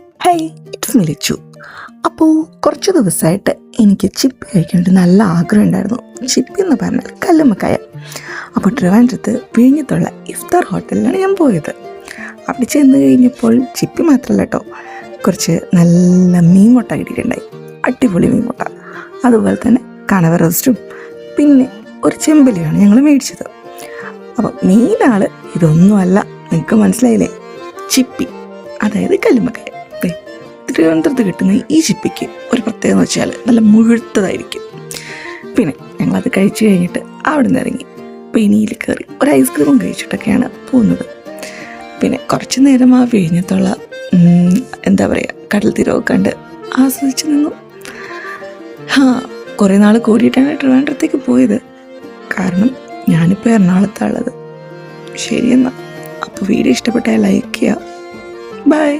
Hey it's മിലിച്ചു അപ്പോൾ കുറച്ച് ദിവസമായിട്ട് എനിക്ക് ചിപ്പി കഴിക്കേണ്ട നല്ല ആഗ്രഹം ഉണ്ടായിരുന്നു. ചിപ്പി എന്ന് പറഞ്ഞാൽ കല്ലുമ്മക്കായ. അപ്പോൾ ട്രിവാൻഡ്രത്ത് വിഴിഞ്ഞത്തുള്ള ഇഫ്താർ ഹോട്ടലിലാണ് ഞാൻ പോയത്. അവിടെ ചെന്ന് കഴിഞ്ഞപ്പോൾ ചിപ്പി മാത്രമല്ല കേട്ടോ കുറച്ച് നല്ല മീൻ മുട്ട കിട്ടിയിട്ടുണ്ടായി. അടിപൊളി മീൻ മുട്ട അതുപോലെ തന്നെ കണവ റോസ്റ്റും. പിന്നെ ഒരു ചെമ്പലിയാണ് ഞങ്ങൾ മേടിച്ചത്. അപ്പോൾ മെയിനാൾ ഇതൊന്നുമല്ല നിങ്ങൾക്ക് മനസ്സിലായില്ലേ? ചിപ്പി അതായത് കല്ലുമ്മക്കായ. ദേ, തിരുവനന്തപുരത്ത് കിട്ടുന്ന ഈ ചിപ്പിക്ക് ഒരു പ്രത്യേകത എന്ന് വെച്ചാൽ നല്ല മുഴുത്തതായിരിക്കും. പിന്നെ ഞങ്ങളത് കഴിച്ചു കഴിഞ്ഞിട്ട് അവിടെ നിന്ന് ഇറങ്ങി പെനിയിൽ കയറി ഒരു ഐസ്ക്രീമും കഴിച്ചിട്ടൊക്കെയാണ് പോകുന്നത്. പിന്നെ കുറച്ച് നേരം ആ വിഴിഞ്ഞത്തുള്ള എന്താ പറയുക കടൽ തീരമൊക്കെ കണ്ട് ആസ്വദിച്ച് നിന്നു. ആ കുറേ നാൾ കൂടിയിട്ടാണ് ട്രിവാൻഡ്രത്തേക്ക് പോയത്. കാരണം ഞാനിപ്പോൾ എറണാകുളത്താണുള്ളത് ശരിയെന്നാ അപ്പോൾ വീഡിയോ ഇഷ്ടപ്പെട്ടാൽ ലൈക്ക് ചെയ്യുക ബൈ